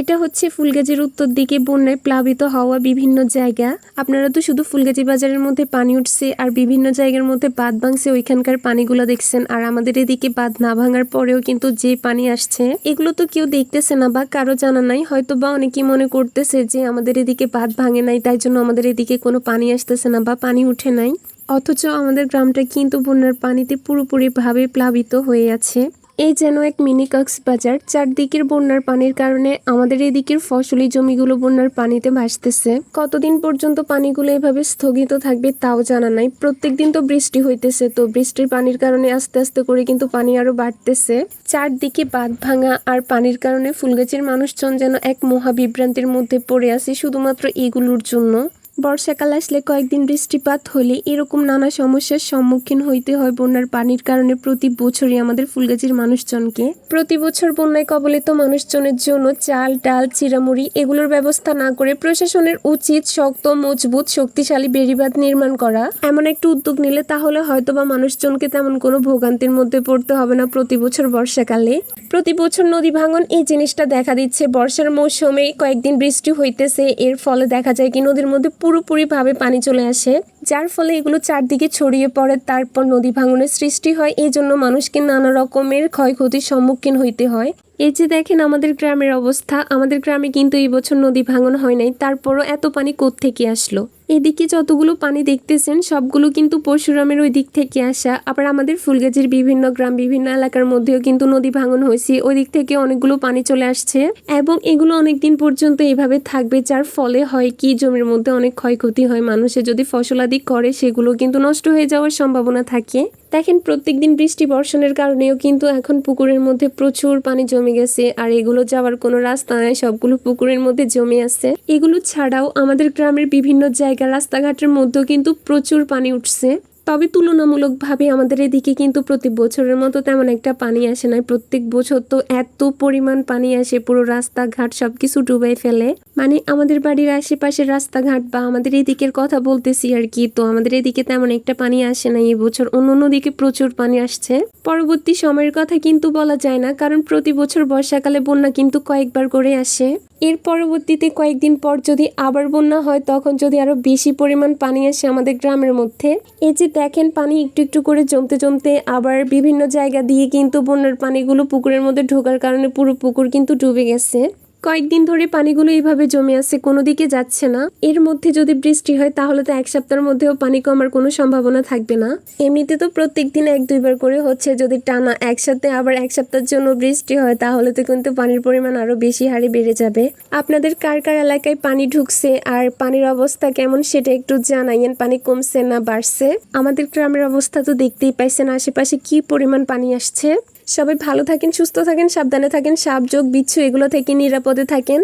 এটা হচ্ছে ফুলগাজীর উত্তর দিকে বন্যায় প্লাবিত হওয়া বিভিন্ন জায়গা। আপনারা তো শুধু ফুলগাজী বাজারের মধ্যে পানি উঠছে আর বিভিন্ন জায়গার মধ্যে বাঁধ ভাঙছে, ওইখানকার পানিগুলো দেখছেন। আর আমাদের এদিকে বাঁধ না ভাঙার পরেও কিন্তু যে পানি আসছে, এগুলো তো কেউ দেখতেছে না বা কারও জানা নাই। হয়তো বা অনেকেই মনে করতেছে যে আমাদের এদিকে বাঁধ ভাঙে নাই, তাই জন্য আমাদের এদিকে কোনো পানি আসতেছে না বা পানি উঠে নাই। অথচ আমাদের গ্রামটা কিন্তু বন্যার পানিতে পুরোপুরিভাবে প্লাবিত হয়ে আছে। এই যেন এক মিনি কক্সবাজার চারদিকের বন্যার পানির কারণে আমাদের এদিকের ফসলি জমিগুলো বন্যার পানিতে ভাসতেছে। কতদিন পর্যন্ত পানিগুলো এভাবে স্থগিত থাকবে তাও জানা নাই। প্রত্যেকদিন তো বৃষ্টি হইতেছে, তো বৃষ্টির পানির কারণে আস্তে আস্তে করে কিন্তু পানি আরও বাড়তেছে। চারদিকে বাঁধ ভাঙা আর পানির কারণে ফুলগাছের মানুষজন যেন এক মহাবিভ্রান্তির মধ্যে পড়ে আছে শুধুমাত্র এগুলোর জন্য। বর্ষাকাল আসলে কয়েকদিন বৃষ্টিপাত হলে এরকম নানা সমস্যার সম্মুখীন হইতে হয় বন্যার পানির কারণে প্রতি বছরই আমাদের ফুলগাছির মানুষজনকে। প্রতি বছর বন্যায় কবলিত মানুষজনের জন্য চাল, ডাল চিরামুড়ি এগুলোর ব্যবস্থা না করে প্রশাসনের উচিত শক্ত, মজবুত, শক্তিশালী বেড়িবাঁধ নির্মাণ করা। এমন একটা উদ্যোগ নিলে তাহলে হয়তোবা মানুষজনকে তেমন কোনো ভোগান্তির মধ্যে পড়তে হবে না প্রতি বছর বর্ষাকালে। প্রতি বছর নদী ভাঙন, এই জিনিসটা দেখা দিচ্ছে। বর্ষার মৌসুমে কয়েকদিন বৃষ্টি হইতেছে, এর ফলে দেখা যায় কি নদীর মধ্যে পুরোপুরিভাবে পানি চলে আসে, যার ফলে এগুলো চারদিকে ছড়িয়ে পড়ে, তারপর নদী ভাঙনের সৃষ্টি হয়। এই জন্য মানুষকে নানা রকমের ক্ষয়ক্ষতির সম্মুখীন হইতে হয়। এই যে দেখেন আমাদের গ্রামের অবস্থা, আমাদের গ্রামে কিন্তু এই বছর নদী ভাঙন হয় নাই, তারপরও এত পানি থেকে আসলো? এদিকে যতগুলো পানি দেখতেছেন, সবগুলো কিন্তু পরশুরামের ওই দিক থেকে আসা। আবার আমাদের ফুলগাজির বিভিন্ন গ্রাম, বিভিন্ন এলাকার মধ্যেও কিন্তু নদী ভাঙন হয়েছে। ওই দিক থেকে অনেকগুলো পানি চলে আসছে এবং এগুলো অনেকদিন পর্যন্ত এভাবে থাকবে, যার ফলে হয় কি, জমির মধ্যে অনেক ক্ষয়ক্ষতি হয়। মানুষের যদি ফসলাদি করে, সেগুলো কিন্তু নষ্ট হয়ে যাওয়ার সম্ভাবনা থাকে। দেখেন প্রত্যেক দিন বৃষ্টি, বর্ষণের কারণেও কিন্তু এখন পুকুরের মধ্যে প্রচুর পানি জমে গেছে। আর এগুলো যাওয়ার কোনো রাস্তা নাই, সবগুলো পুকুরের মধ্যে জমে আছে। এগুলো ছাড়াও আমাদের গ্রামের বিভিন্ন জায়গা, রাস্তাঘাটের মধ্যেও কিন্তু প্রচুর পানি উঠছে। তবে তুলনামূলকভাবে আমাদের এদিকে কিন্তু প্রতি বছরের মতো তেমন একটা পানি আসে না প্রত্যেক বছর তো এত পরিমাণ পানি আসে, পুরো রাস্তাঘাট সবকিছু ডুবাই ফেলে। মানে আমাদের বাড়ির আশেপাশের রাস্তাঘাট বা আমাদের এদিকের কথা বলতেছি আর কি, তো আমাদের এদিকে তেমন একটা পানি আসে না এই বছর। অন্য অন্য দিকে প্রচুর পানি আসছে। পরবর্তী সময়ের কথা কিন্তু বলা যায় না, কারণ প্রতি বছর বর্ষাকালে বন্যা কিন্তু কয়েকবার করে আসে। এর পরবর্তীতে কয়েকদিন পর যদি আবার বন্যা হয়, তখন যদি আরও বেশি পরিমাণ পানি আসে আমাদের গ্রামের মধ্যে। এই যে দেখেন, পানি একটু একটু করে জমতে জমতে আবার বিভিন্ন জায়গা দিয়ে কিন্তু বন্যার পানিগুলো পুকুরের মধ্যে ঢোকার কারণে পুরো পুকুর কিন্তু ডুবে গেছে। কয়েকদিন ধরে পানিগুলো এইভাবে জমে আছে, কোনো দিকে যাচ্ছে না। এর মধ্যে যদি বৃষ্টি হয়, তাহলে তো এক সপ্তাহের মধ্যেও পানি কমার কোনো সম্ভাবনা থাকবে না। এমনিতে তো প্রত্যেক দিন এক দুইবার করে হচ্ছে, যদি টানা একসাথে আবার এক সপ্তাহের জন্য বৃষ্টি হয়, তাহলে তো কিন্তু পানির পরিমাণ আরও বেশি হারে বেড়ে যাবে। আপনাদের কার কার এলাকায় পানি ঢুকছে আর পানির অবস্থা কেমন সেটা একটু জানাইয়েন, পানি কমছে না বাড়ছে? আমাদের গ্রামের অবস্থা তো দেখতেই পাইছেন, আশেপাশে কি পরিমাণ পানি আসছে? সবাই ভালো থাকেন সুস্থ থাকেন সাবধানে থাকেন সাপ যোগ বিচ্ছু এগুলো থেকে নিরাপদে থাকেন।